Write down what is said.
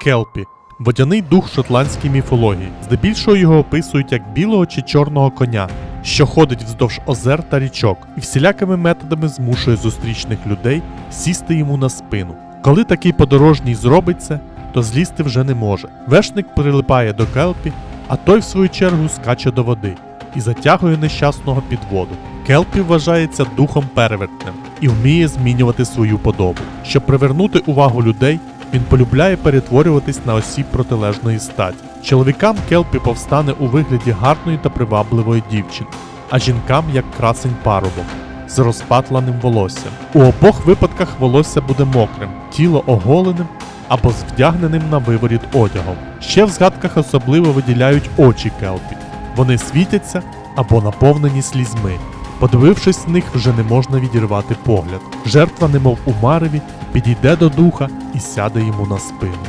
Келпі водяний дух шотландській міфології. Здебільшого його описують як білого чи чорного коня, що ходить вздовж озер та річок, і всілякими методами змушує зустрічних людей сісти йому на спину. Коли такий подорожній зробить це, то злізти вже не може. Вершник прилипає до Келпі, а той, в свою чергу, скаче до води і затягує нещасного під воду. Келпі вважається духом перевертнем і вміє змінювати свою подобу. Щоб привернути увагу людей, він полюбляє перетворюватись на осіб протилежної статі. Чоловікам Келпі повстане у вигляді гарної та привабливої дівчини, а жінкам як красень парубок з розпатланим волоссям. У обох випадках волосся буде мокрим, тіло оголеним або з вдягненим на виворіт одягом. Ще в згадках особливо виділяють очі Келпі. Вони світяться або наповнені слізьми. Подивившись в них, вже не можна відірвати погляд. Жертва, немов у мареві, підійде до духа і сяде йому на спину.